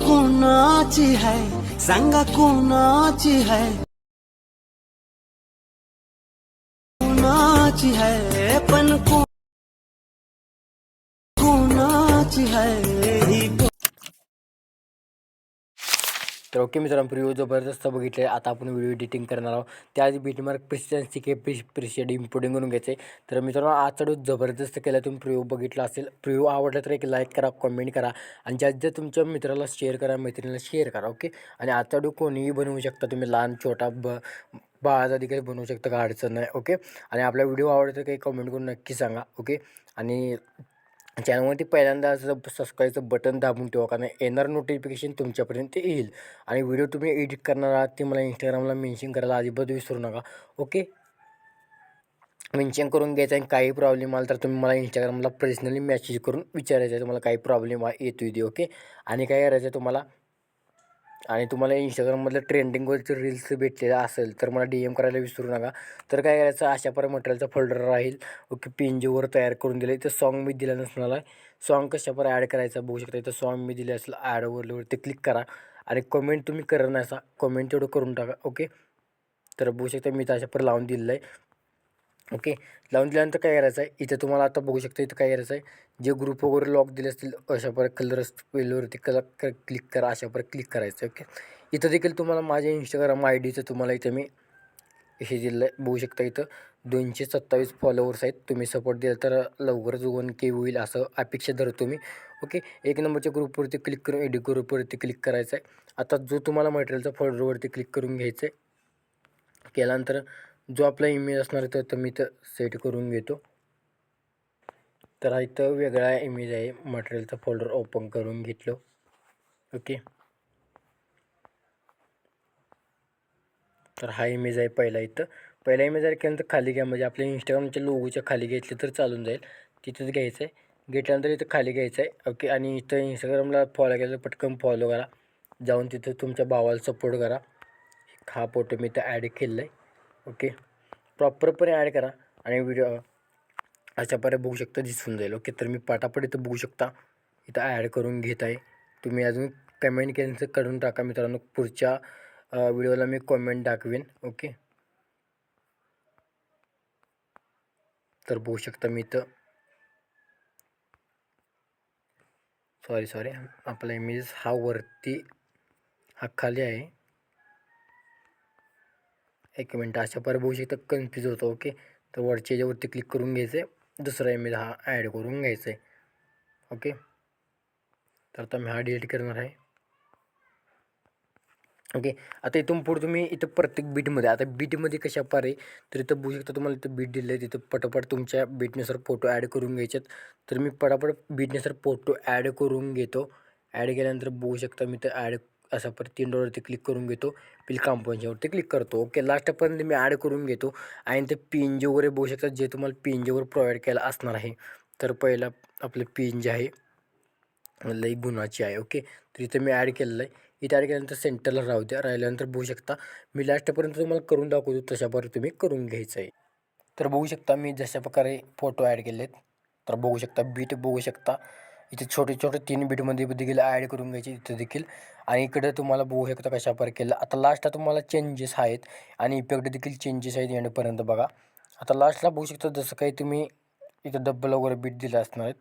कोणाची है सांगा कोणाची है कोणाची है पण कोण तर ओके मित्रांनो व्हिडिओ जबरदस्त बघितले आता आपण व्हिडिओ एडिटिंग करणार आहोत. त्याआधी बीटमार्क प्रिसिडन्सी के प्रिश प्रिशेड इम्पोर्टिंग करून घ्यायचे तर मित्रांनो आजचा डोस जबरदस्त केला तुम्ही प्रिव्ह्यू बघितला असेल प्रिव्ह्यू आवडला तर एक लाईक करा कमेंट करा आणि जास्त ज्या तुमच्या मित्राला शेअर करा मैत्रिणीला शेअर करा ओके? आणि आजचा डो कोणीही बनवू शकता तुम्ही लहान छोटा ब बाळाचा देखील बनवू शकता का अडचण नाही ओके? आणि आपला व्हिडिओ आवडतो काही कमेंट करून नक्की सांगा ओके? आणि चॅनलवरती पहिल्यांदा असं सबस्क्राईबचं बटन दाबून ठेवा कारण येणार नोटिफिकेशन तुमच्यापर्यंत येईल. आणि व्हिडिओ तुम्ही एडिट करणार आहात ते मला इंस्टाग्रामला मेन्शन करायला अजिबात विसरू नका. ओके? मेन्शन करून घ्यायचं आणि काही प्रॉब्लेम आला तर तुम्ही मला इंस्टाग्रामला पर्सनली मेसेज करून विचारायचं आहे तुम्हाला काही प्रॉब्लेम येतो इथे ओके? आणि काय करायचं आहे तुम्हाला आणि तुम्हाला इंस्टाग्राममधलं ट्रेंडिंगवरचे रील्स भेटलेलं असेल तर मला डी एम करायला विसरू नका. तर काय करायचं अशा पर मटेरियलचा फोल्डर राहील. ओके पी एन जीवर तयार करून दिलं तर सॉन्ग मी दिलं नसणार आहे. सॉन्ग कशापर ॲड करायचा बघू शकता. इथं सॉन्ग मी दिले असेल ॲडवरवरती क्लिक करा. आणि कमेंट तुम्ही करणार नाही असा कमेंट तेवढं करून टाका. ओके? तर बघू शकता मी तशा पर लावून दिलेलं आहे. ओके? लावून दिल्यानंतर काय करायचं आहे इथं तुम्हाला आता बघू शकता इथं काय करायचं आहे जे ग्रुप वगैरे लॉक दिले असतील अशा प्रकारे कलर पेलवरती कलर क्लिक करा अशा प्रकारे क्लिक करायचं ओके? इथं देखील तुम्हाला माझ्या इंस्टाग्राम आय डीचं तुम्हाला इथं मी हे दिलं आहे बघू शकता इथं दोनशे सत्तावीस फॉलोवर्स आहेत. तुम्ही सपोर्ट दिला तर लवकरच वन के होईल असं अपेक्षा धरतो मी ओके? एक नंबरच्या ग्रुपवरती क्लिक करून एडिट ग्रुपवरती क्लिक करायचं आहे आता जो तुम्हाला मटेरियलचा फोल्डरवरती क्लिक करून घ्यायचं आहे केल्यानंतर जो आपला इमेज असणार तर तो तर मी तर सेट करून घेतो. तर हा इथं वेगळा इमेज आहे. मटेरियलचा फोल्डर ओपन करून घेतलं. ओके तर हा इमेज आहे पहिला इथं. पहिला इमेज जर केल्यानंतर खाली घ्या. म्हणजे आपल्या इंस्टाग्रामच्या लोगोच्या खाली घेतले तर चालून जाईल. तिथंच घ्यायचं आहे घेतल्यानंतर इथं खाली घ्यायचं आहे ओके आणि इथं इंस्टाग्रामला फॉलो केलं तर पटकन फॉलो करा. जाऊन तिथं तुमच्या भावाला सपोर्ट करा. हा फोटो मी इथं ॲड केलेला आहे. ओके. प्रॉपरपणे ॲड करा आणि व्हिडिओ अशा प्रकारे बघू शकता दिसून जाईल. ओके तर मी पटापट इथं बघू शकता. इथं ॲड करून घेत आहे. तुम्ही अजून कमेंट केल्यानंतर करून टाका मित्रांनो. पुढच्या व्हिडिओला मी कमेंट दाखवेन. ओके. तर बघू शकता मी इथं. सॉरी सॉरी आपला इमेज हा वरती हा खाली आहे. एक मिनटं अशा पर बघू शकता कन्फ्यूज होतो ओके तर वरच्या याच्यावरती क्लिक करून घ्यायचं आहे दुसरा इमेज हा ॲड करून घ्यायचा आहे ओके तर आता मी हा डिलीट करणार आहे. ओके आता इथून पुढे तुम्ही इथं प्रत्येक बीटमध्ये आता बीटमध्ये कशा पार आहे तर इथं बघू शकता तुम्हाला इथं बीट दिलं आहे तिथं पटापट तुमच्या बीटनुसार फोटो ॲड करून घ्यायचेत. तर मी पटापट बीटनुसार फोटो ॲड करून घेतो. ॲड केल्यानंतर बघू शकता मी तर ॲड असा परत तीन डॉलरवरती क्लिक करून घेतो. पिल कांपोनच्यावरती क्लिक करतो. ओके लास्टपर्यंत मी ॲड करून घेतो. आणि ते पी एन जी वगैरे बघू शकता जे तुम्हाला पी एन जीवर प्रोव्हाइड केलं असणार आहे. तर पहिला आपलं पी एन जी आहे लई गुणाची आहे ओके तर इथं मी ॲड केलेलं आहे. इथे ॲड केल्यानंतर सेंटरला राहू द्या. राहिल्यानंतर बघू शकता मी लास्टपर्यंत तुम्हाला करून दाखवतो तशा प्रकारे तुम्ही करून घ्यायचं आहे. तर बघू शकता मी जशा प्रकारे फोटो ॲड केले आहेत तर बघू शकता बीट बघू शकता. इथे छोटे छोटे तीन बीटमध्ये देखील ॲड करून घ्यायचे इथं देखील. आणि इकडे तुम्हाला बघू शकता कशा प्रकारे. केलं आता लास्टला तुम्हाला चेंजेस आहेत आणि इफेक्ट देखील चेंजेस आहेत एंडपर्यंत बघा. आता लास्टला बघू शकता जसं काही तुम्ही इथं डब्बल वगैरे बीट दिले असणार आहेत.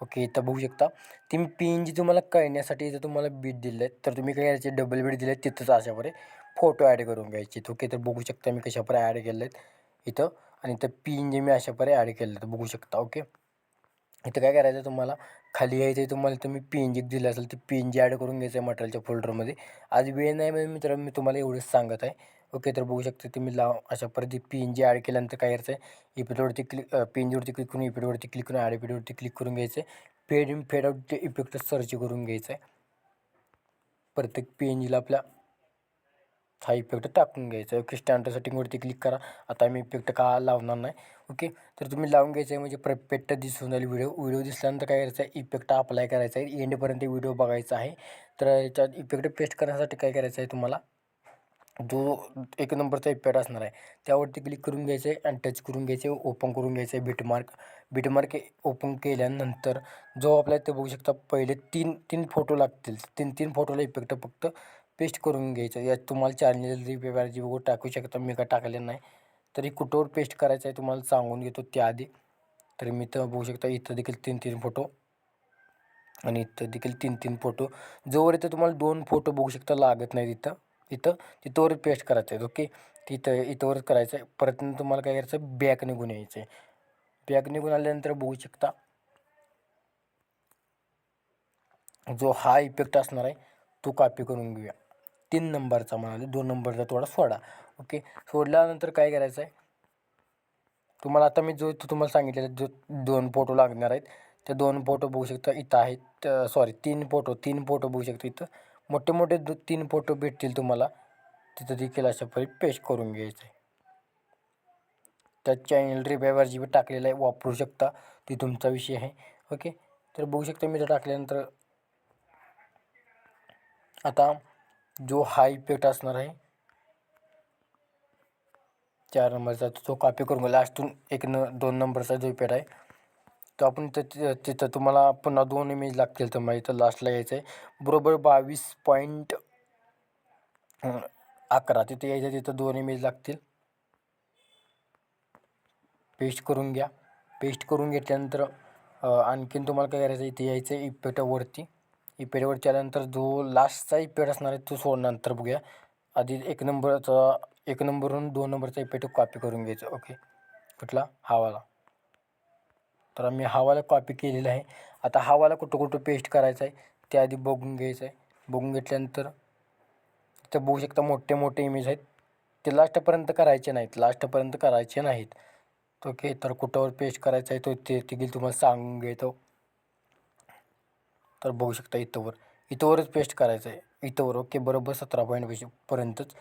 ओके इथं बघू शकता. ती पी एन जी तुम्हाला कळण्यासाठी इथं तुम्हाला बीट दिले आहेत. तर तुम्ही काय याचे डबल बीट दिले आहेत. तिथंच अशापरे फोटो ॲड करून घ्यायचे ओके तर बघू शकता मी कशापरे ॲड केले आहेत इथं. आणि इथं पी एन जी मी अशापरे ॲड केले आहेत. बघू शकता. ओके इथं काय करायचं तुम्हाला? खाली यायचं तुम्हाला तुम्ही पी एन जी दिलं असेल ते पी एन जी ॲड करून घ्यायचं आहे मटेरियलच्या फोल्डरमध्ये आज वेळ नाही म्हणजे मित्रांनो मी तुम्हाला एवढंच सांगत आहे. ओके तर बघू शकता तुम्ही लाव अशा परत पी एन जी ॲड केल्यानंतर काय करायचं आहे इपिडवरती क्लिक पी एन जीवरती क्लिक करून इपिडवरती क्लिक करून ॲड इपिडवरती क्लिक करून घ्यायचं आहे fade in fade out effect search करून घ्यायचं आहे प्रत्येक पी एन जीला आपल्या हा इफेक्ट टाकून घ्यायचा. ओके स्टँडर्ड सेटिंगवरती क्लिक करा. आता मी इफेक्ट का लावणार नाही. ओके तर तुम्ही लावून घ्यायचं आहे. म्हणजे परफेक्ट दिसून जाईल व्हिडिओ व्हिडिओ दिसल्यानंतर काय करायचं आहे? इफेक्ट अप्लाय करायचा आहे. एंडपर्यंत व्हिडिओ बघायचा आहे. तर याच्यात इफेक्ट पेस्ट करण्यासाठी काय करायचं आहे तुम्हाला? जो एक नंबरचा इफेक्ट असणार आहे. त्यावरती क्लिक करून घ्यायचं आहे आणि टच करून घ्यायचे ओपन करून घ्यायचं आहे. बिटमार्क बिटमार्क ओपन केल्यानंतर जो आपल्या इथे बघू शकता पहिले तीन तीन फोटो लागतील. तीन तीन फोटोला इफेक्ट फक्त पेस्ट करून घ्यायचं. यात तुम्हाला चॅनल रिपेअरची बघू टाकू शकता मी काय टाकलेलं नाही. तरी कुठवर पेस्ट करायचं आहे तुम्हाला सांगून घेतो त्याआधी. तर मी तर बघू शकता इथं देखील तीन तीन फोटो. आणि इथं देखील तीन तीन फोटो. जोवर इथं तुम्हाला दोन फोटो बघू शकता लागत नाही तिथं इथं तिथंवर पेस्ट करायचं आहे ओके? तिथं इथंवरच करायचं आहे. परत तुम्हाला काय करायचं आहे बॅक निघून यायचं आहे. बॅक निघून आल्यानंतर बघू शकता जो हा इफेक्ट असणार आहे तो कॉपी करून घेऊया. तीन नंबरचा म्हणाले दोन नंबरचा थोडा सोडा. ओके सोडल्यानंतर काय करायचं आहे तुम्हाला आता मी जो तुम्हाला सांगितलेलं जो दोन फोटो लागणार आहेत त्या दोन फोटो बघू शकता इथं आहेत सॉरी तीन फोटो तीन फोटो बघू शकता इथं. मोठे मोठे दो तीन फोटो भेटतील तुम्हाला. तिथं देखील अशा परी पेस्ट करून घ्यायचं. आहे त्या चॅनल रिवायवर जी बी टाकलेलं आहे वापरू शकता. ती तुमचा विषय आहे. ओके तर बघू शकता मी तर टाकल्यानंतर आता जो हा इफेक्ट असणार आहे. चार नंबरचा तो कॉपी करून लास्टून एक न दोन नंबरचा जो इफेक्ट आहे तो आपण तिथं तिथं तुम्हाला पुन्हा दोन इमेज लागतील तुम्हाला. इथं लास्टला यायचं आहे बरोबर बावीस पॉईंट अकरा. तिथे यायचं तिथं दोन इमेज लागतील. पेस्ट करून घ्या. पेस्ट करून घेतल्यानंतर आणखीन तुम्हाला काय करायचं इथे यायचं आहे ही इफेक्टवरती आल्यानंतर जो लास्टचा इपेड असणार आहे तो सोडल्यानंतर बघूया. आधी एक नंबरचा एक नंबरवरून दोन नंबरचा इफेक्ट कॉपी करून घ्यायचं. ओके कुठला? हावाला. तर आम्ही हावाला कॉपी केलेला आहे. आता हावाला कुठं कुठं पेस्ट करायचं आहे ते आधी बघून घ्यायचं आहे. बघून घेतल्यानंतर ते बघू शकता मोठे मोठे इमेज आहेत. ते लास्टपर्यंत करायचे नाहीत. लास्टपर्यंत करायचे नाहीत. ओके तर कुठंवर पेस्ट करायचं आहे तो ते देखील तुम्हाला सांगून घेतो तर बघू शकता इथंवर. इथंवरच पेस्ट करायचं आहे इथंवर ओके बरोबर सतरा पॉईंट पर्यंतच.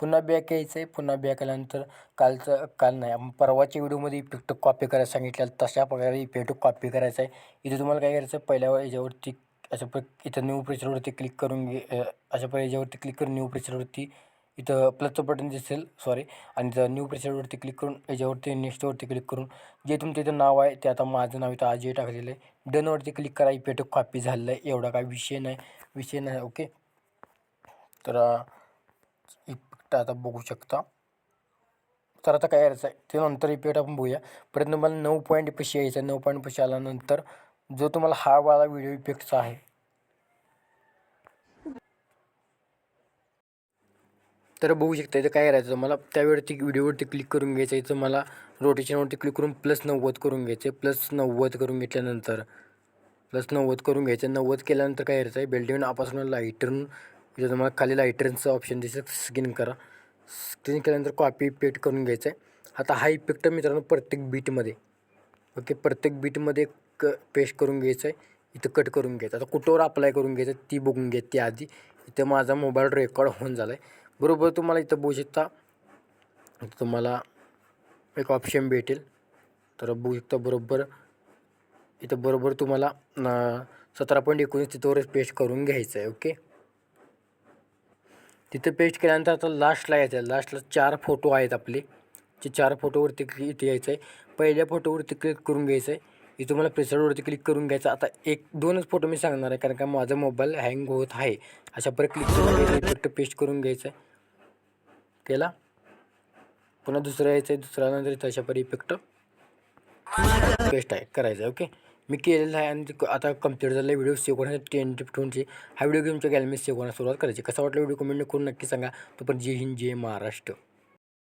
पुन्हा बॅक यायचं आहे पुन्हा बॅक आल्यानंतर कालचं काल नाही आपण परवाच्या व्हिडिओमध्ये इफेक्ट कॉपी करायला सांगितलं तशा प्रकारे इफेक्ट कॉपी करायचा आहे इथे तुम्हाला काय करायचं आहे पहिल्या याच्यावरती अशा प्र इथं न्यू प्रेशरवरती क्लिक करून घे अशा प्रकारे याच्यावरती क्लिक करून न्यू प्रेशरवरती इथं प्लसचं बटन दिसेल सॉरी आणि इथं न्यू प्रेशरवरती क्लिक करून याच्यावरती नेक्स्टवरती क्लिक करून जे तुमचं इथं नाव आहे ते आता माझं नाव इथं आजी टाकलेलं आहे. डनवरती क्लिक करा इफेक्ट कॉपी झालेलं आहे. एवढा काय विषय नाही. विषय नाही ओके तर इफेक्ट आता बघू शकता. तर आता काय यायचं आहे? ते नंतर इफेक्ट आपण बघूया. परत तुम्हाला नऊ पॉईंट पैसे यायचं. आहे नऊ पॉईंट पैसे आल्यानंतर जो तुम्हाला हा वाला व्हिडिओ इफेक्टचा आहे तर बघू शकता इथं काय करायचं मला त्यावेळी व्हिडिओवरती क्लिक करून घ्यायचं. इथं मला रोटेशनवरती क्लिक करून प्लस नव्वद करून घ्यायचं. प्लस नव्वद करून घेतल्यानंतर. प्लस नव्वद करून घ्यायचं. नव्वद केल्यानंतर काय करायचं आहे बेल्टिंग आपासून लाईटरन इथं तुम्हाला खाली लाईटरनचं ऑप्शन दिसेल. स्किन करा. स्किन केल्यानंतर कॉपी पेट करून घ्यायचं आहे आता हा इफेक्ट मित्रांनो प्रत्येक बीटमध्ये ओके प्रत्येक बीटमध्ये क पेस्ट करून घ्यायचं आहे इथं कट करून घ्यायचं. आता कुठंवर अप्लाय करून घ्यायचं ती बघून घ्यायची आधी इथं माझा मोबाईल रेकॉर्ड होऊन झाला आहे बरोबर तुम्हाला इथं बघू शकता. तुम्हाला एक ऑप्शन भेटेल. तर बघू शकता बरोबर. इथं बरोबर तुम्हाला सतरा पॉईंट एकोणीस तिथंवरच पेस्ट करून घ्यायचं आहे ओके तिथं पेस्ट केल्यानंतर आता लास्टला यायचं आहे. लास्टला चार फोटो आहेत आपले. जे चार फोटोवरती क्लिक इथे यायचं आहे पहिल्या फोटोवरती क्लिक करून घ्यायचं आहे इथं तुम्हाला प्रेसरवरती क्लिक करून घ्यायचं. आता एक दोनच फोटो मी सांगणार आहे कारण का माझा मोबाईल हँग होत आहे. अशा परी क्लिक करून घ्यायचं. पेस्ट करून घ्यायचं आहे केला. पुन्हा दुसरं यायचं आहे दुसरा इथं अशा परी इफेक्ट. बेस्ट आहे करायचं आहे ओके मी केलेलं आहे आणि आता कंप्लीट झालेला व्हिडिओ सेव्ह करण्यासाठी टेन टिप्टोनची हा व्हिडिओ गेमच्या गॅलमी सेव्ह करण्यास सुरुवात करायची. कसा वाटला व्हिडिओ कमेंट करून नक्की सांगा. तोपर्यंत जय हिंद जय महाराष्ट्र.